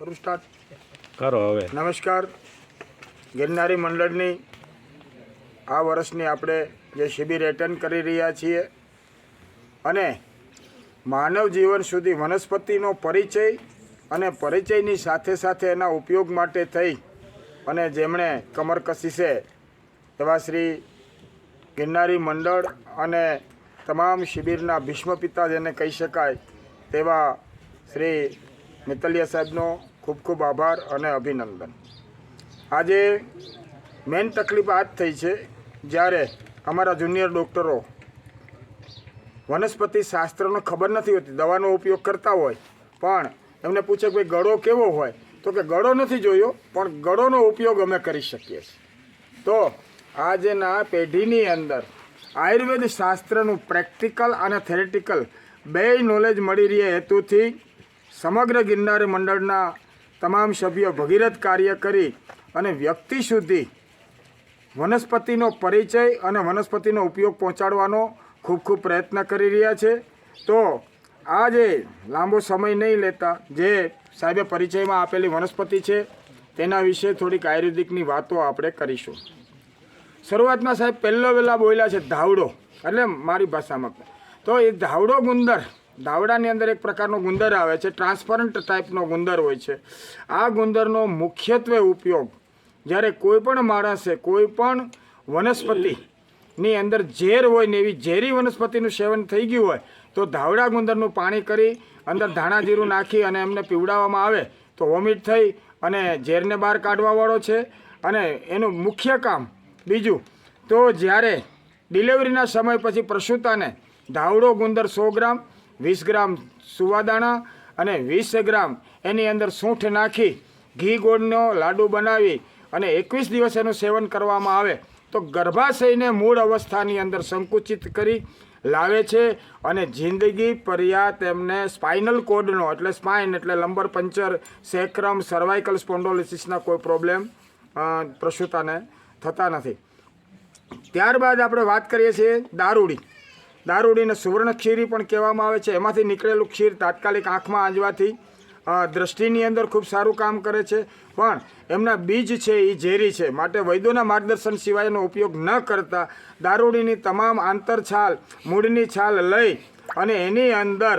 કરું સ્ટાર્ટ કરો હવે. નમસ્કાર. ગિરનારી મંડળની આ વર્ષની આપણે જે શિબિર એટેન્ડ કરી રહ્યા છીએ અને માનવ જીવન સુધી વનસ્પતિનો પરિચય અને પરિચયની સાથે સાથે એના ઉપયોગ માટે થઈ અને જેમણે કમર કસી છે એવા શ્રી ગિરનારી મંડળ અને તમામ શિબિરના ભીષ્મ પિતા જેને કહી શકાય તેવા શ્રી મિત્તલિયા સાહેબનો ખૂબ ખૂબ આભાર અને અભિનંદન. આજે મેઇન તકલીફ આ જ થઈ છે, જ્યારે અમારા જુનિયર ડૉક્ટરો વનસ્પતિ શાસ્ત્રનો ખબર નથી હોતી, દવાનો ઉપયોગ કરતા હોય, પણ એમને પૂછે કે ભાઈ, ગળો કેવો હોય? તો કે ગળો નથી જોયો, પણ ગળોનો ઉપયોગ અમે કરી શકીએ છીએ. તો આજના પેઢીની અંદર આયુર્વેદ શાસ્ત્રનું પ્રેક્ટિકલ અને થેરેટિકલ બેય નોલેજ મળી રહે હેતુથી સમગ્ર ગિરનાર મંડળના તમામ સભ્યો ભગીરથ કાર્ય કરી અને વ્યક્તિ સુધી વનસ્પતિનો પરિચય અને વનસ્પતિનો ઉપયોગ પહોંચાડવાનો ખૂબ ખૂબ પ્રયત્ન કરી રહ્યા છે. તો આ જે લાંબો સમય નહીં લેતા જે સાહેબે પરિચયમાં આપેલી વનસ્પતિ છે, તેના વિશે થોડીક આયુર્વેદિકની વાતો આપણે કરીશું. શરૂઆતમાં સાહેબ, પહેલો વહેલા બોલ્યા છે ધાવડો, એટલે મારી ભાષામાં તો એ ધાવડો ગુંદર ધાવડાની અંદર એક પ્રકારનો ગુંદર આવે છે ટ્રાન્સપરન્ટ ટાઈપનો ગુંદર હોય છે. આ ગુંદરનો મુખ્યત્વે ઉપયોગ જ્યારે કોઈ પણ માણસે કોઈ પણ વનસ્પતિની અંદર ઝેર હોય ને એવી ઝેરી વનસ્પતિનું સેવન થઈ ગયું હોય, તો ધાવડા ગુંદરનું પાણી કરી અંદર ધાણા જીરું નાખી અને એમને પીવડાવવામાં આવે, તો વોમિટ થઈ અને ઝેરને બહાર કાઢવાવાળો છે. અને એનું મુખ્ય કામ બીજું, તો જ્યારે ડિલિવરીના સમય પછી પ્રસૂતાને ધાવડો ગુંદર સો ગ્રામ વીસ ગ્રામ સુવાદાણા અને વીસ ગ્રામ એની અંદર સૂંઠ નાખી, ઘી ગોળનો લાડુ બનાવી અને એકવીસ દિવસ એનું સેવન કરવામાં આવે તો ગર્ભાશયને મૂળ અવસ્થાની અંદર સંકુચિત કરી લાવે છે અને જિંદગી પર્યા તેમને સ્પાઇનલ કોડનો એટલે સ્પાઇન એટલે લંબર પંચર, સેક્રમ, સર્વાઇકલ સ્પોન્ડોલિસિસના કોઈ પ્રોબ્લેમ પ્રસૂતાને થતા નથી. ત્યારબાદ આપણે વાત કરીએ છીએ દારૂડી દારૂડીને સુવર્ણ ખીરી પણ કહેવામાં આવે છે. એમાંથી નીકળેલું ખીર તાત્કાલિક આંખમાં આંજવાથી દ્રષ્ટિની અંદર ખૂબ સારું કામ કરે છે. પણ એમના બીજ છે એ ઝેરી છે. માટે વૈદ્યોના માર્ગદર્શન સિવાયનો ઉપયોગ ન કરતા દારૂડીની તમામ આંતરછાલ મૂળની છાલ લઈ અને એની અંદર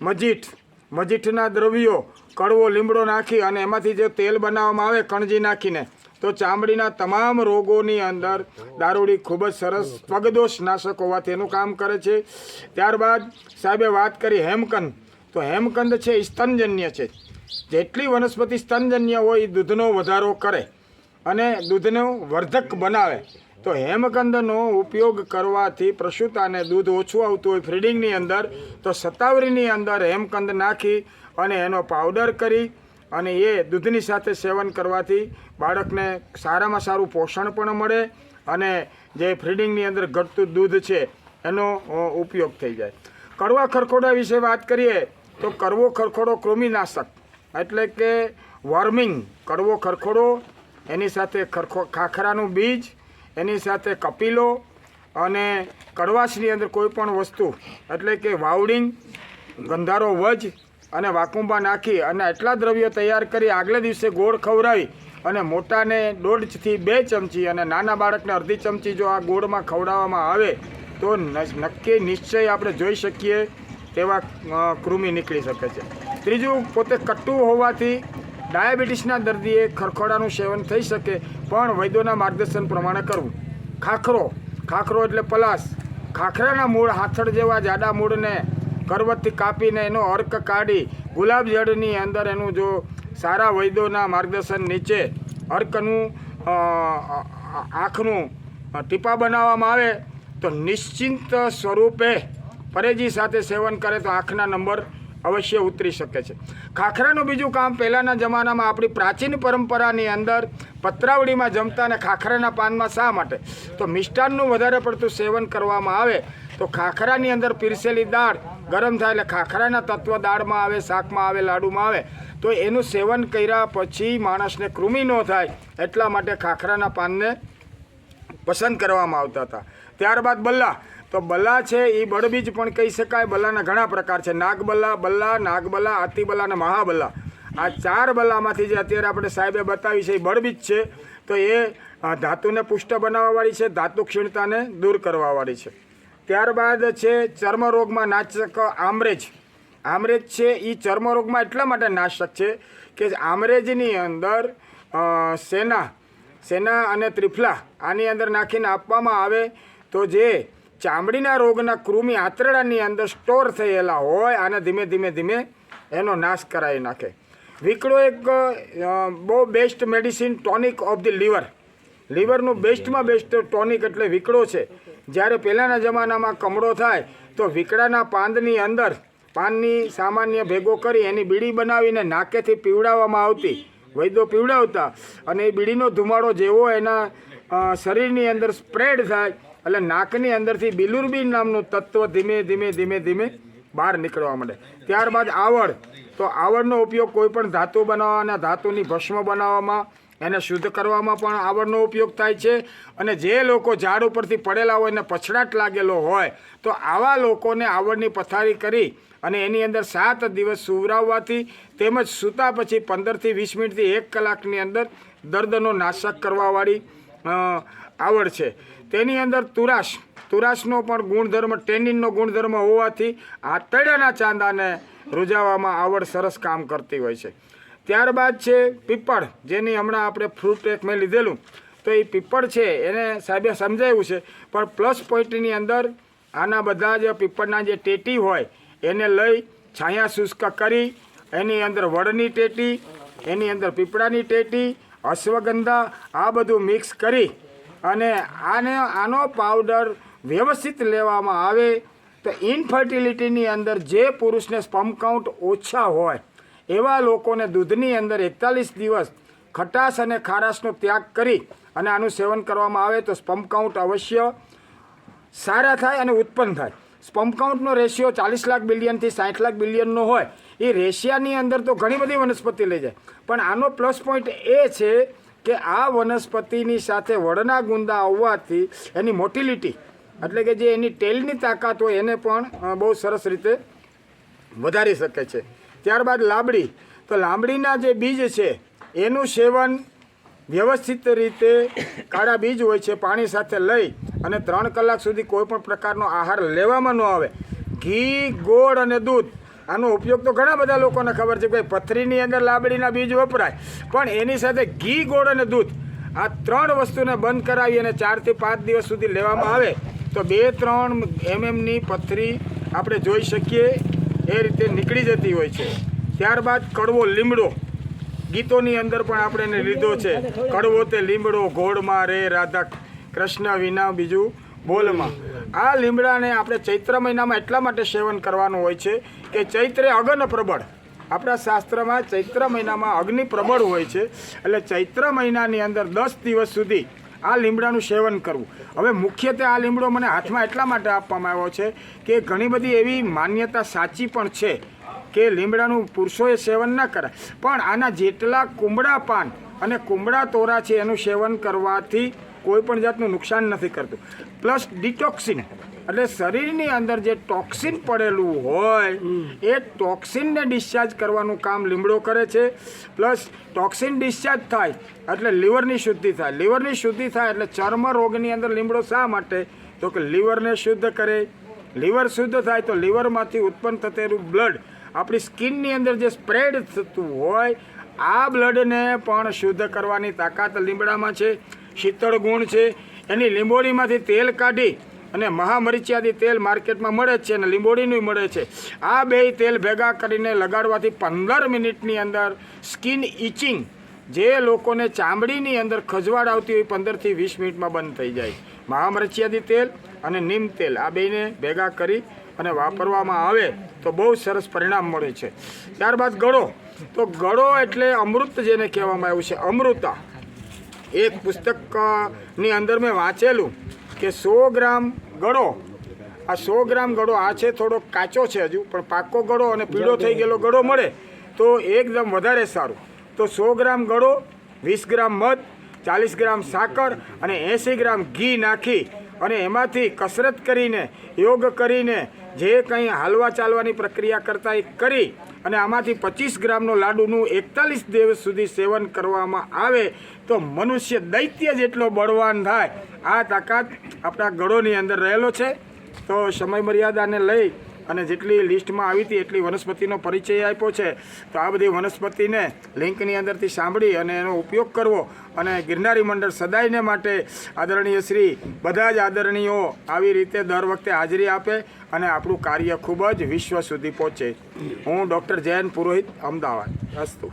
મજીઠ, મજીઠના દ્રવ્યો, કડવો લીમડો નાખી અને એમાંથી જે તેલ બનાવવામાં આવે, કણજી નાખીને તો ચામડીના તમામ રોગોની અંદર દારૂડી ખૂબ જ સરસ પગદોષ નાશક હોવાથી એનું કામ કરે છે. ત્યારબાદ સાહેબે વાત કરી હેમકંદ. તો હેમકંદ છે એ સ્તનજન્ય છે. જેટલી વનસ્પતિ સ્તનજન્ય હોય એ દૂધનો વધારો કરે અને દૂધનું વર્ધક બનાવે. તો હેમકંદનો ઉપયોગ કરવાથી પ્રસૂતાને દૂધ ઓછું આવતું હોય ફીડિંગની અંદર, તો સત્તાવરીની અંદર હેમકંદ નાખી અને એનો પાવડર કરી અને એ દૂધની સાથે સેવન કરવાથી બાળકને સારામાં સારું પોષણ પણ મળે અને જે ફીડિંગની અંદર ઘટતું દૂધ છે, એનો ઉપયોગ થઈ જાય. કડવા ખરખોડા વિશે વાત કરીએ, તો કડવો ખરખોડો કૃમિનાશક, એટલે કે વોર્મિંગ, કડવો ખરખોડો, એની સાથે ખરખો, ખાખરાનું બીજ, એની સાથે કપિલો અને કડવાશની અંદર કોઈ પણ વસ્તુ, એટલે કે વાવડિંગ ગંધારો, વજ અને વાકુંબા નાખી અને એટલા દ્રવ્યો તૈયાર કરી આગલે દિવસે ગોળ ખવડાવી અને મોટાને દોઢથી બે ચમચી અને નાના બાળકને અડધી ચમચી જો આ ગોળમાં ખવડાવવામાં આવે, તો નક્કી નિશ્ચય આપણે જોઈ શકીએ તેવા કૃમિ નીકળી શકે છે. ત્રીજું, પોતે કટ્ટું હોવાથી ડાયાબિટીસના દર્દીએ ખરખોડાનું સેવન થઈ શકે, પણ વૈદ્યોના માર્ગદર્શન પ્રમાણે કરવું. ખાખરો ખાખરો એટલે પલાસ ખાખરાના મૂળ હાથળ જેવા જાડા મૂળને કરવતથી કાપીને એનો અર્ક કાઢી ગુલાબ જળની અંદર એનું જો સારા વૈદ્યોના માર્ગદર્શન નીચે અર્કનું આંખનું ટીપા બનાવવામાં આવે, તો નિશ્ચિંત સ્વરૂપે પરેજી સાથે સેવન કરે તો આંખના નંબર અવશ્ય ઉતરી શકે છે. ખાખરાનું બીજું કામ પહેલાંના જમાનામાં આપણી પ્રાચીન પરંપરાની અંદર પતરાવડીમાં જમતા અને ખાખરાના પાનમાં શા માટે? તો મિષ્ટાનનું વધારે પડતું સેવન કરવામાં આવે તો ખાખરાની અંદર પીરસેલી દાળ ગરમ થાય એટલે ખાખરાના તત્વ દાળમાં આવે, શાકમાં આવે, લાડુમાં આવે. તો એનું સેવન કર્યા પછી માણસને કૃમિ ન થાય એટલા માટે ખાખરાના પાનને પસંદ કરવામાં આવતા હતા. ત્યારબાદ બલ્લા તો બલ્લા છે એ બળબીજ પણ કહી શકાય. બલ્લાના ઘણા પ્રકાર છે. નાગબલ્લા બલ્લા નાગબલ્લા આતિબલ્લા અને મહાબલ્લા આ ચાર બલામાંથી જે અત્યારે આપણે સાહેબે બતાવી છે એ બળબીજ છે, તો એ ધાતુને પુષ્ટ બનાવવાવાળી છે, ધાતુ ક્ષીણતાને દૂર કરવાવાળી છે. ત્યારબાદ છે, ચર્મરોગમાં નાશક આમરેજ. આમરેજ છે એ ચર્મરોગમાં એટલા માટે નાશક છે કે આમરેજની અંદર સેના સેના અને ત્રિફલા આની અંદર નાખીને આપવામાં આવે તો જે ચામડીના રોગના કૃમિ આંતરડાની અંદર સ્ટોર થયેલા હોય અને ધીમે ધીમે ધીમે એનો નાશ કરાવી નાખે. વિકડો એક બહુ best medicine tonic of the liver લીવરનું બેસ્ટમાં બેસ્ટ ટોનિક એટલે વિકડો છે. જ્યારે પહેલાંના જમાનામાં કમળો થાય, તો વિકડાના પાંદની અંદર પાનની સામાન્ય ભેગો કરી એની બીડી બનાવીને નાકેથી પીવડાવવામાં આવતી. વૈદ્યો પીવડાવતા અને એ બીડીનો ધુમાડો જેવો એના શરીરની અંદર સ્પ્રેડ થાય એટલે નાકની અંદરથી બિલુરબીન નામનું તત્વ ધીમે ધીમે ધીમે ધીમે બહાર નીકળવા માંડે. ત્યારબાદ આવડ તો આવડનો ઉપયોગ કોઈપણ ધાતુ બનાવવાના, ધાતુની ભસ્મ બનાવવામાં, એને શુદ્ધ કરવામાં પણ આવડનો ઉપયોગ થાય છે. અને જે લોકો ઝાડ ઉપરથી પડેલા હોય ને પછડાટ લાગેલો હોય, તો આવા લોકોને આવડની પથારી કરી અને એની અંદર સાત દિવસ સુવરાવવાથી તેમજ સૂતા પછી પંદરથી વીસ મિનિટથી એક કલાકની અંદર દર્દનો નાશક કરવાવાળી આવડ છે. તેની અંદર તુરાશ. તુરાશનો પણ ગુણધર્મ, ટેનિનનો ગુણધર્મ હોવાથી આંતળિયાના ચાંદાને રૂજાવામાં આવડ સરસ કામ કરતી હોય છે. ત્યારબાદ છે પીપળ, જેની હમણાં આપણે ફ્રૂટ પેક મેં લીધેલું. તો એ પીપળ છે, એને સાહેબે સમજાવ્યું છે. પણ પ્લસ પોઈન્ટની અંદર આના બધા જે પીપળના જે ટેટી હોય, એને લઈ છાયા શુષ્ક કરી, એની અંદર વડની ટેટી, એની અંદર પીપળાની ટેટી, અશ્વગંધા, આ બધું મિક્સ કરી અને આને, આનો પાવડર વ્યવસ્થિત લેવામાં આવે તો ઇનફર્ટિલિટીની અંદર જે પુરુષને સ્પમ કાઉન્ટ ઓછા હોય, એવા લોકોને દૂધની અંદર એકતાલીસ દિવસ ખટાશ અને ખારાશનો ત્યાગ કરી અને આનું સેવન કરવામાં આવે તો સ્પમ કાઉન્ટ અવશ્ય સારા થાય અને ઉત્પન્ન થાય. સ્પમ કાઉન્ટનો રેશિયો ચાલીસ લાખ બિલિયનથી સાઠ લાખ બિલિયનનો હોય, એ રેશિયાની અંદર તો ઘણી બધી વનસ્પતિ લઈ જાય. પણ આનો પ્લસ પોઈન્ટ એ છે કે આ વનસ્પતિની સાથે વડના ગુંદા આવવાથી એની મોટિલિટી, એટલે કે જે એની ટેલની તાકાત હોય એને પણ બહુ સરસ રીતે વધારી શકે છે. ત્યારબાદ લાંબડી. તો લાંબડીના જે બીજ છે, એનું સેવન વ્યવસ્થિત રીતે કાળા બીજ હોય છે, પાણી સાથે લઈ અને ત્રણ કલાક સુધી કોઈ પણ પ્રકારનો આહાર લેવામાં ન આવે. ઘી, ગોળ અને દૂધ આનો ઉપયોગ તો ઘણા બધા લોકોને ખબર છે કે પથરીની અંદર લાબડીના બીજ વપરાય. પણ એની સાથે ઘી, ગોળ અને દૂધ આ ત્રણ વસ્તુને બંધ કરાવી અને ચારથી પાંચ દિવસ સુધી લેવામાં આવે તો બે, ત્રણ એમએમની પથરી આપણે જોઈ શકીએ. એ રીતે નીકળી જતી હોય છે. ત્યારબાદ કડવો લીમડો. ગીતોની અંદર પણ આપણે એને લીધો છે. કડવો તે લીમડો ઘોડમાં રે રાધા કૃષ્ણ વિના બીજું બોલમાં. આ લીમડાને આપણે ચૈત્ર મહિનામાં એટલા માટે સેવન કરવાનું હોય છે કે ચૈત્રે અગન પ્રબળ. આપણા શાસ્ત્રમાં ચૈત્ર મહિનામાં અગ્નિ પ્રબળ હોય છે. એટલે ચૈત્ર મહિનાની અંદર દસ દિવસ સુધી આ લીમડાનું સેવન કરવું. હવે મુખ્યત્વે આ લીમડો મને હાથમાં એટલા માટે આપવામાં આવ્યો છે કે ઘણી બધી એવી માન્યતા સાચી પણ છે કે લીમડાનું પુરુષોએ સેવન ના કરાય પણ આના જેટલા કુમળા પાન અને કુમળા તોરા છે એનું સેવન કરવાથી કોઈ પણ જાતનું નુકસાન નથી કરતું. પ્લસ ડિટોક્સિન એટલે શરીરની અંદર જે ટોક્સિન પડેલું હોય, એ ટોક્સિનને ડિસ્ચાર્જ કરવાનું કામ લીમડો કરે છે. પ્લસ ટોક્સિન ડિસ્ચાર્જ થાય, એટલે લીવરની શુદ્ધિ થાય. લીવરની શુદ્ધિ થાય એટલે ચર્મ રોગની અંદર લીમડો શા માટે? તો કે લીવરને શુદ્ધ કરે. લીવર શુદ્ધ થાય તો લીવરમાંથી ઉત્પન્ન થતેલું બ્લડ આપણી સ્કિનની અંદર જે સ્પ્રેડ થતું હોય, આ બ્લડને પણ શુદ્ધ કરવાની તાકાત લીમડામાં છે. શીતળ ગુણ છે. એની લીંબોળીમાંથી તેલ કાઢી અને મહામરીચિયાદી તેલ માર્કેટમાં મળે છે અને લીંબોળીનું મળે છે. આ બે તેલ ભેગા કરીને લગાડવાથી પંદર મિનિટની અંદર સ્કિન ઇચિંગ જે લોકોને ચામડીની અંદર ખજવાડ આવતી હોય પંદરથી વીસ મિનિટમાં બંધ થઈ જાય. મહામરચિયાદી તેલ અને નીમ તેલ આ બેને ભેગા કરી અને વાપરવામાં આવે તો બહુ સરસ પરિણામ મળે છે. ત્યારબાદ ગળો. તો ગળો એટલે અમૃત જેને કહેવામાં આવ્યું છે. અમૃતા. એક પુસ્તકની અંદર મેં વાંચેલું કે સો ગ્રામ ગળો. આ સો ગ્રામ ગળો આ છે થોડો કાચો છે હજુ, પણ પાકો ગળો અને પીળો થઈ ગયેલો ગળો મળે તો એકદમ વધારે સારું. તો સો ગ્રામ ગળો, વીસ ગ્રામ મધ, ચાલીસ ગ્રામ સાકર અને એંસી ગ્રામ ઘી નાખી અને એમાંથી કસરત કરીને, યોગ કરીને, જે કંઈ હાલવા ચાલવાની પ્રક્રિયા કરતા એ કરી અને આમાંથી પચીસ ગ્રામનો લાડુનું એકતાલીસ દિવસ સુધી સેવન કરવામાં આવે તો મનુષ્ય દૈત્ય જેટલો બળવાન થાય. આ તાકાત આપણા ગળોની અંદર રહેલો છે. તો સમય મર્યાદાને લઈ અને જેટલી લિસ્ટમાં આવી હતી એટલી વનસ્પતિનો પરિચય આપ્યો છે. તો આ બધી વનસ્પતિને લિંકની અંદરથી સાંભળી અને એનો ઉપયોગ કરવો અને ગિરનારી મંડળ સદાયને માટે આદરણીય શ્રી, બધા જ આદરણીયો આવી રીતે દર વખતે હાજરી આપે અને આપણું કાર્ય ખૂબ જ વિશ્વ સુધી પહોંચે. હું ડૉક્ટર જયંત પુરોહિત, અમદાવાદ. અસ્તુ.